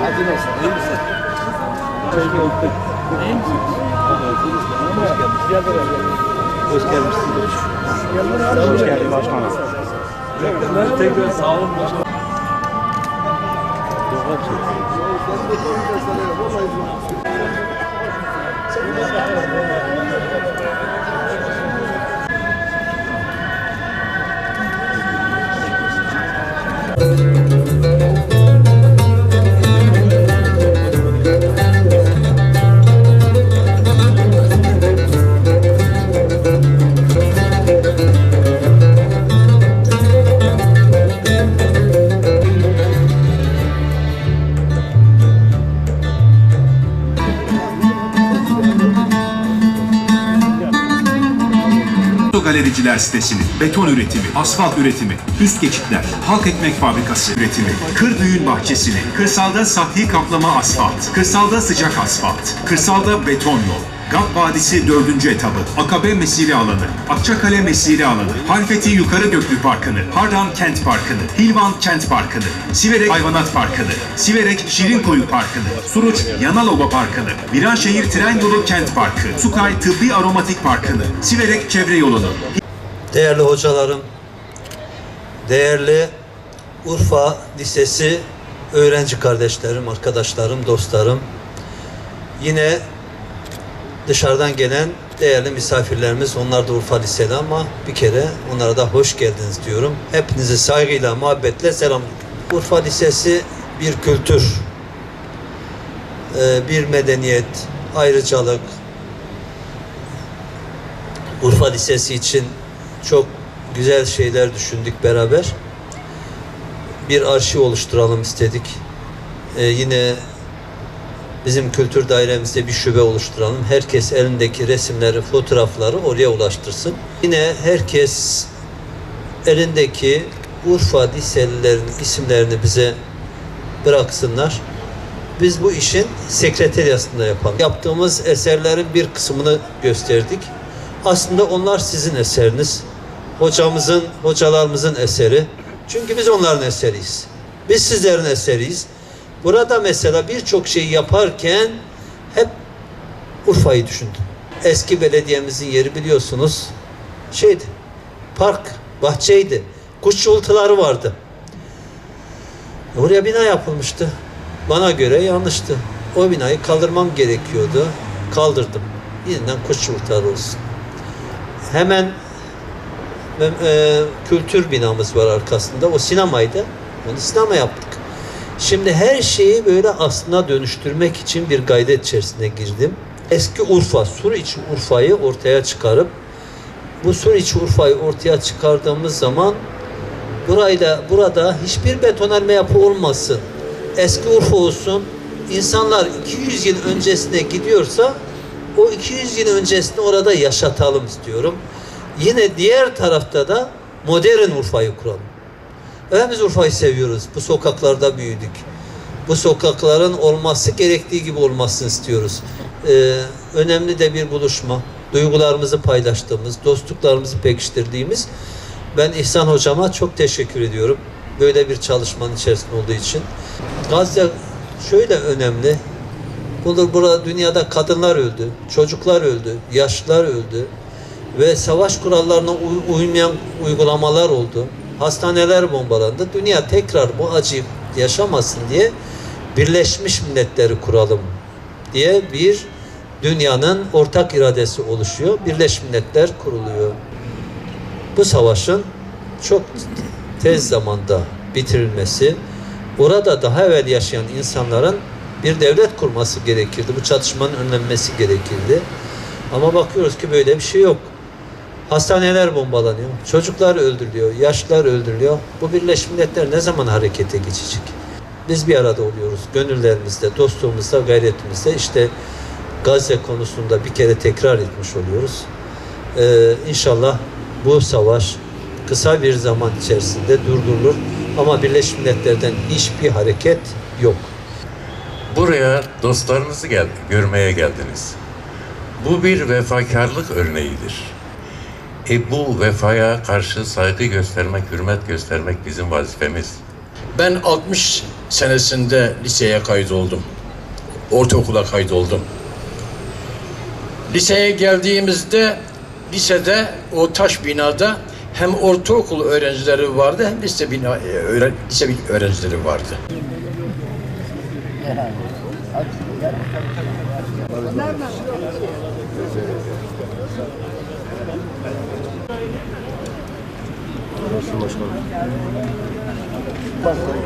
Hadi nasıl? İyi misin? Hoş. İyi misin? Hoş gelmişsiniz. Hoş geldin başkanım. Tekrar sağ olun başkanım. Galericiler sitesinin beton üretimi, asfalt üretimi, üst geçitler, halk ekmek fabrikası üretimi, kır düğün bahçesini, kırsalda sahhi kaplama asfalt, kırsalda sıcak asfalt, kırsalda beton yol, Gap Vadisi 4. etabı, Akabe Mesire Alanı, Akçakale Mesire Alanı, Harfeti Yukarı Göklü Parkı'nı, Harran Kent Parkı'nı, Hilvan Kent Parkı'nı, Siverek Hayvanat Parkı'nı, Siverek Şirinkoyu Parkı'nı, Suruç Yanalova Parkı'nı, Viranşehir Tren Yolu Kent Parkı, Sukay Tıbbi Aromatik Parkı'nı, Siverek Çevre Yolunu, Değerli hocalarım, değerli Urfa Lisesi öğrenci kardeşlerim, arkadaşlarım, dostlarım, yine dışarıdan gelen değerli misafirlerimiz, onlar da Urfa Liseli ama bir kere onlara da hoş geldiniz diyorum. Hepinizi saygıyla, muhabbetle selamlıyorum. Urfa Lisesi bir kültür, bir medeniyet, ayrıcalık, Urfa Lisesi için çok güzel şeyler düşündük beraber. Bir arşiv oluşturalım istedik. Ee, yine bizim kültür dairemizde bir şube oluşturalım. Herkes elindeki resimleri, fotoğrafları oraya ulaştırsın. Yine herkes elindeki Urfa liselilerin isimlerini bize bıraksınlar. Biz bu işin sekreteryasında yapalım. Yaptığımız eserlerin bir kısmını gösterdik. Aslında onlar sizin eseriniz. Hocamızın, hocalarımızın eseri. Çünkü biz onların eseriyiz. Biz sizlerin eseriyiz. Burada mesela birçok şey yaparken hep Urfa'yı düşündüm. Eski belediyemizin yeri biliyorsunuz şeydi, park, bahçeydi. Kuş yoltuları vardı. Oraya bina yapılmıştı. Bana göre yanlıştı. O binayı kaldırmam gerekiyordu. Kaldırdım. Yeniden kuş yoltuları olsun. Hemen e, kültür binamız var arkasında. O sinemaydı. Onu sinema yaptık. Şimdi her şeyi böyle aslına dönüştürmek için bir gayret içerisine girdim. Eski Urfa, Suriç Urfa'yı ortaya çıkarıp bu Suriç Urfa'yı ortaya çıkardığımız zaman burayla burada hiçbir betonarme yapı olmasın. Eski Urfa olsun. İnsanlar 200 yıl öncesine gidiyorsa o 200 yıl öncesini orada yaşatalım istiyorum. Yine diğer tarafta da modern Urfa'yı kuralım. Evet biz Urfa'yı seviyoruz. Bu sokaklarda büyüdük. Bu sokakların olması gerektiği gibi olmasını istiyoruz. Ee, önemli de bir buluşma. Duygularımızı paylaştığımız, dostluklarımızı pekiştirdiğimiz. Ben İhsan Hocama çok teşekkür ediyorum. Böyle bir çalışmanın içerisinde olduğu için. Gazze şöyle önemli. Burada, burada dünyada kadınlar öldü, çocuklar öldü, yaşlılar öldü ve savaş kurallarına uy- uymayan uygulamalar oldu. Hastaneler bombalandı. Dünya tekrar bu acıyı yaşamasın diye Birleşmiş Milletleri kuralım diye bir dünyanın ortak iradesi oluşuyor. Birleşmiş Milletler kuruluyor. Bu savaşın çok tez zamanda bitirilmesi, orada daha evvel yaşayan insanların bir devlet kurması gerekirdi. Bu çatışmanın önlenmesi gerekirdi. Ama bakıyoruz ki böyle bir şey yok. Hastaneler bombalanıyor, çocuklar öldürülüyor, yaşlılar öldürülüyor. Bu Birleşmiş Milletler ne zaman harekete geçecek? Biz bir arada oluyoruz. Gönüllerimizde, dostluğumuzda, gayretimizde işte Gazze konusunda bir kere tekrar etmiş oluyoruz. Ee, inşallah bu savaş kısa bir zaman içerisinde durdurulur. Ama Birleşmiş Milletler'den hiçbir hareket yok. Buraya dostlarınızı gel görmeye geldiniz. Bu bir vefakarlık örneğidir. E bu vefaya karşı saygı göstermek, hürmet göstermek bizim vazifemiz. Ben 60 senesinde liseye kaydoldum. Ortaokula kaydoldum. Liseye geldiğimizde lisede o taş binada hem ortaokul öğrencileri vardı hem lise bina, e, öğren, lise öğrencileri vardı. olsun başkanım. Başkanım.